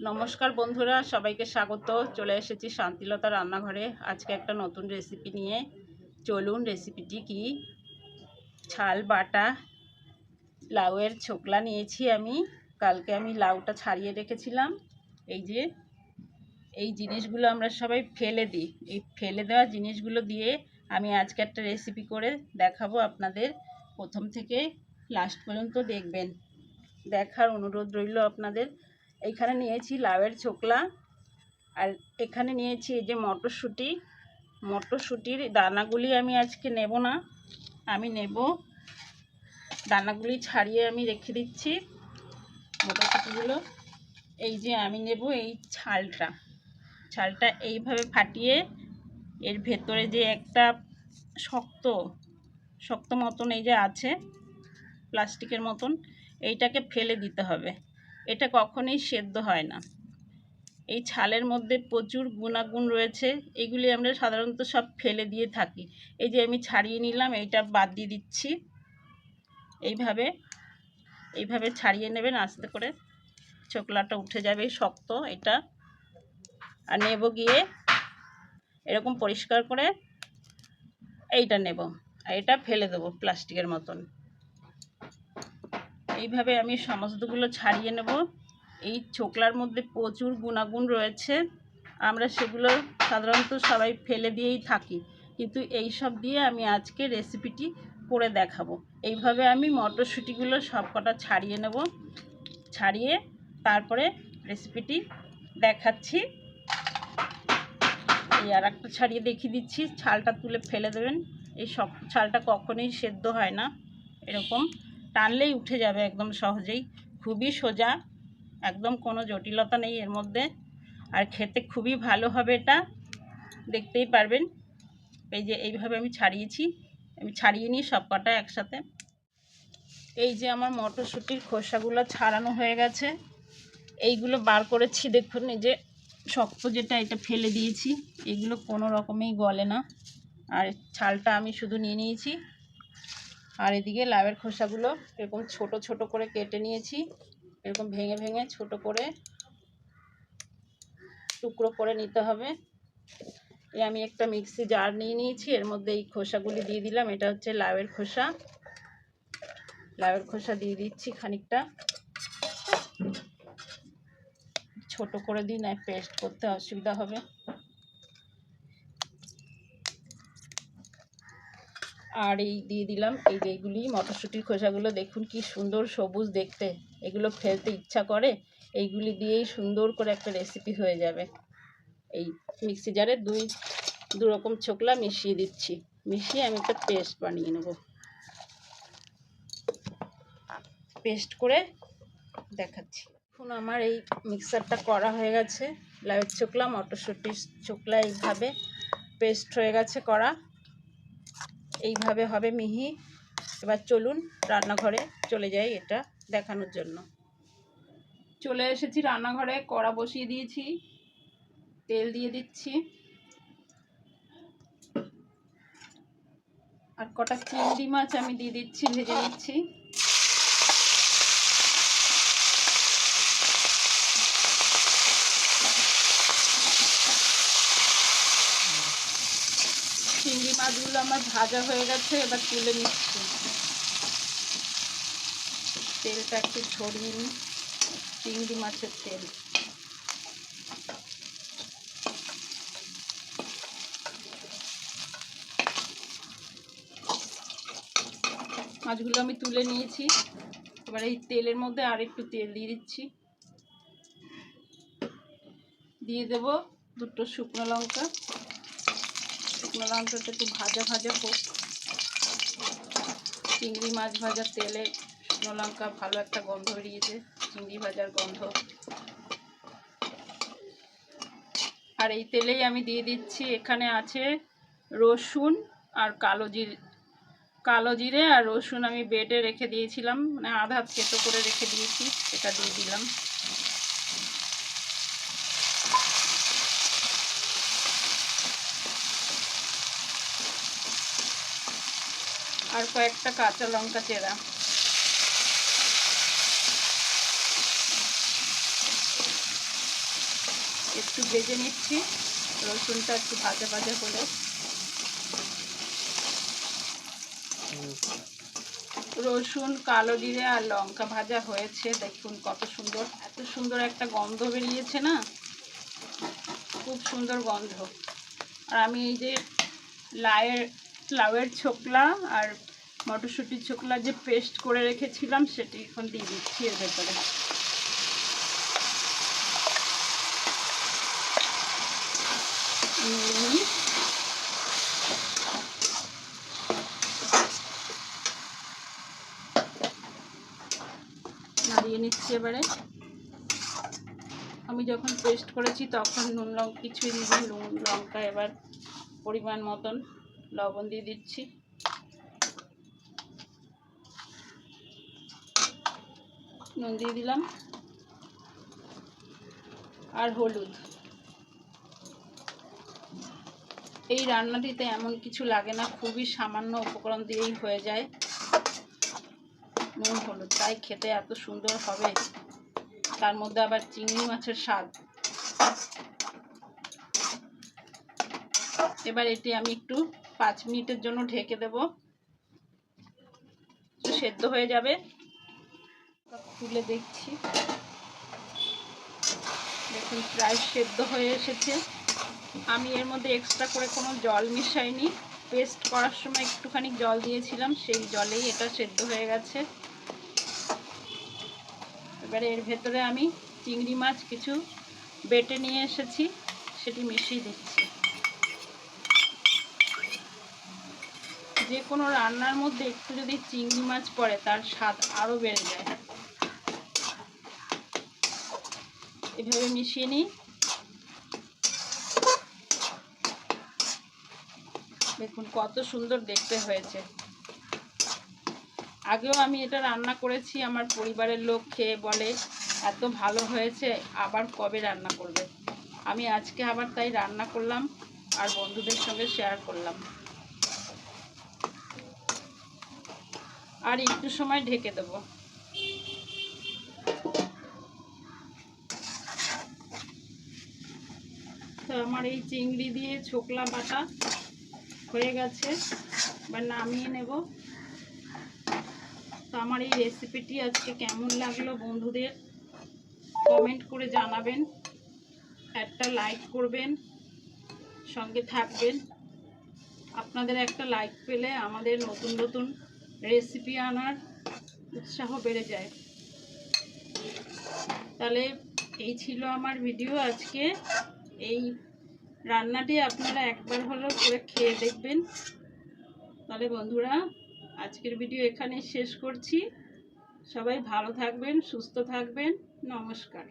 নমস্কার বন্ধুরা, সবাইকে স্বাগত। চলে এসেছি শান্তিলতা রান্নাঘরে। আজকে একটা নতুন রেসিপি নিয়ে চলুন রেসিপিটি কি? ছাল বাটা, লাউয়ের ছোকলা নিয়েছি আমি। কালকে আমি লাউটা ছাড়িয়ে রেখেছিলাম। এই যে, এই জিনিসগুলো আমরা সবাই ফেলে দিই। এই ফেলে দেওয়া জিনিসগুলো দিয়ে আমি আজকে একটা রেসিপি করে দেখাবো আপনাদের। প্রথম থেকে লাস্ট পর্যন্ত দেখবেন। দেখার অনুরোধ রইল আপনাদের। এইখানে নিয়েছি লাউয়ের ছোকলা আর এখানে নিয়েছি এই যে মটরশুঁটি। মটরশুঁটির দানাগুলি আমি আজকে নেব না, আমি নেব। দানাগুলি ছাড়িয়ে আমি রেখে দিচ্ছি মটরশুঁটিগুলো। এই যে আমি নেব এই ছালটা। ছালটা এইভাবে ফাটিয়ে এর ভেতরে যে একটা শক্ত শক্ত মতন এই যে আছে, প্লাস্টিকের মতন, এইটাকে ফেলে দিতে হবে। এটা কখনোই সেদ্ধ হয় না। এই ছালের মধ্যে প্রচুর গুণাগুণ রয়েছে, এগুলি আমরা সাধারণত সব ফেলে দিয়ে থাকি। এই যে আমি ছাড়িয়ে নিলাম, এইটা বাদ দিয়ে দিচ্ছি। এইভাবে এইভাবে ছাড়িয়ে নেবেন, আস্তে করে ছোকলাটা উঠে যাবে শক্ত এটা। আর নেব গিয়ে এরকম পরিষ্কার করে এইটা নেব। আর এটা ফেলে দেবো প্লাস্টিকের মতন। এইভাবে আমি সমস্তগুলো ছাড়িয়ে নেব। এই ছোকলার মধ্যে প্রচুর গুণাগুণ রয়েছে। আমরা সেগুলো সাধারণত সবাই ফেলে দিয়েই থাকি। কিন্তু এই সব দিয়ে আমি আজকে রেসিপিটি করে দেখাবো। এইভাবে আমি মটরশুঁটিগুলো সব কটা ছাড়িয়ে নেব। ছাড়িয়ে তারপরে রেসিপিটি দেখাচ্ছি। এই আর একটা ছাড়িয়ে দেখিয়ে দিচ্ছি। ছালটা তুলে ফেলে দেবেন। এই সব ছালটা কখনোই সেদ্ধ হয় না। এরকম। টানলেই উঠে যাবে একদম সহজেই। খুবই সোজা, একদম কোনো জটিলতা নেই এর মধ্যে। আর খেতে খুবই ভালো হবে এটা। দেখতেই পারবেন। এই যে এইভাবে আমি ছাড়িয়েছি। আমি ছাড়িয়ে নিই সব কটা একসাথে। এই যে আমার মটরশুঁটির খোসাগুলো ছাড়ানো হয়ে গেছে। এইগুলো বার করেছি দেখুন, এই যে শক্ত যেটা এটা ফেলে দিয়েছি। এগুলো কোনো রকমেই গলে না। আর ছালটা আমি শুধু নিয়ে নিয়েছি। আর এদিকে লাউয়ের খোসাগুলো এরকম ছোট ছোট করে কেটে নিয়েছি। এরকম ভেঙে ভেঙে ছোট করে টুকরো করে নিতে হবে। এই আমি একটা মিক্সি জার নিয়ে নিয়েছি, এর মধ্যে এই খোসাগুলি দিয়ে দিলাম। এটা হচ্ছে লাউয়ের খোসা। লাউয়ের খোসা দিয়ে দিচ্ছি খানিকটা। ছোট করে দিন পেস্ট করতে অসুবিধা হবে। আর এই দিয়ে দিলাম এই যে এইগুলি মটরশুঁটির খোসাগুলো। দেখুন কি সুন্দর সবুজ দেখতে। এগুলো ফেলতে ইচ্ছা করে, এইগুলি দিয়েই সুন্দর করে একটা রেসিপি হয়ে যাবে। এই মিক্সি জারে দুই, দু রকম ছোকলা মিশিয়ে দিচ্ছি। মিশিয়ে আমি একটা পেস্ট বানিয়ে নেব। পেস্ট করে দেখাচ্ছি। এখন আমার এই মিক্সারটা করা হয়ে গেছে। লাউয়ের ছোকলা, মটরশুঁটির ছোকলা এইভাবে পেস্ট হয়ে গেছে করা। এইভাবে হবে মিহি। এবার চলুন রান্নাঘরে চলে যাই এটা দেখানোর জন্য। চলে এসেছি রান্নাঘরে, কড়া বসিয়ে দিয়েছি, তেল দিয়ে দিচ্ছি। আর কটা চিংড়ি মাছ আমি দিয়ে দিচ্ছি, ভেজে নিচ্ছি চিংড়ি মাছগুলো আমার ভাজা হয়ে গেছে, এবার তুলে নিচ্ছি। তেলটা একটু ছড়িয়ে নিই, চিংড়ি মাছের তেল। মাছগুলো আমি তুলে নিয়েছি। এবার এই তেলের মধ্যে আর একটু তেল দিয়ে দিচ্ছি। দিয়ে দেব দুটো শুকনো লঙ্কা। শুকনো লঙ্কাটা একটু ভাজা ভাজা হোক। চিংড়ি মাছ ভাজার তেলে শুকনো লঙ্কা ভালো একটা গন্ধ বেরিয়েছে, চিংড়ি ভাজার গন্ধ। আর এই তেলেই আমি দিয়ে দিচ্ছি, এখানে আছে রসুন আর কালো জিরে কালো জিরে আর রসুন আমি বেটে রেখে দিয়েছিলাম মানে আধা থেতো করে রেখে দিয়েছি এটা দিয়ে দিলাম। আর কয়েকটা কাঁচা লঙ্কা চেরা। একটু ভেজে নিচ্ছি, রসুনটা একটু ভাজা ভাজা করে। রসুন, কালো জিরে আর লঙ্কা ভাজা হয়েছে, দেখুন কত সুন্দর। এত সুন্দর একটা গন্ধ বেরিয়েছে না? খুব সুন্দর গন্ধ। আর আমি এই যে লায়ের, লাউয়ের ছোকলা আর মটরশুঁটির ছোকলা যে পেস্ট করে রেখেছিলাম, সেটি এখন দিয়ে দিচ্ছি এর ভেতরে। নাড়িয়ে নিচ্ছি এবারে। আমি যখন পেস্ট করেছি তখন নুন লঙ্কা কিছুই দিইনি, নুন, লঙ্কা এবার পরিমাণ মতন লবণ দিয়ে দিচ্ছি। নুন দিয়ে দিলাম। আর হলুদ। এই রান্নাটিতে এমন কিছু লাগে না, খুবই সামান্য উপকরণ দিয়েই হয়ে যায় নুন, হলুদ। তাই খেতে এত সুন্দর হবে। তার মধ্যে আবার চিংড়ি মাছের স্বাদ। এবার এটি আমি একটু পাঁচ মিনিটের জন্য ঢেকে দেব। সেদ্ধ হয়ে যাবে। তুলে দেখছি। দেখুন, প্রায় সেদ্ধ হয়ে এসেছে। আমি এর মধ্যে এক্সট্রা করে কোনো জল মিশাইনি। পেস্ট করার সময় একটুখানি জল দিয়েছিলাম, সেই জলেই এটা সেদ্ধ হয়ে গেছে। এবারে এর ভেতরে আমি চিংড়ি মাছ কিছু বেটে নিয়ে এসেছি, সেটি মিশিয়ে দিচ্ছি। যে কোনো রান্নার মধ্যে একটু যদি চিংড়ি মাছ পড়ে, তার স্বাদ আরও বেড়ে যায়। এভাবে মিশিয়ে নিই। দেখুন কত সুন্দর দেখতে হয়েছে। আগেও আমি এটা রান্না করেছি, আমার পরিবারের লোক খেয়ে বলে, এত ভালো হয়েছে, আবার কবে রান্না করবে? আমি আজকে আবার তাই রান্না করলাম আর বন্ধুদের সঙ্গে শেয়ার করলাম। আর একটু সময় ঢেকে দেবো তো আমার এই চিংড়ি দিয়ে ছোকলা বাটা হয়ে গেছে। এবার নামিয়ে নেব। তো আমার এই রেসিপিটি আজকে কেমন লাগল বন্ধুদের কমেন্ট করে জানাবেন। একটা লাইক করবেন, সঙ্গে থাকবেন। আপনাদের একটা লাইক পেলে আমাদের নতুন নতুন রেসিপি আনার উৎসাহ বেড়ে যায়। তাহলে এই ছিল আমার ভিডিও আজকে। এই রান্নাটি আপনারা একবার হলেও করে খেয়ে দেখবেন। তাহলে বন্ধুরা, আজকের ভিডিও এখানে শেষ করছি। সবাই ভালো থাকবেন, সুস্থ থাকবেন। নমস্কার।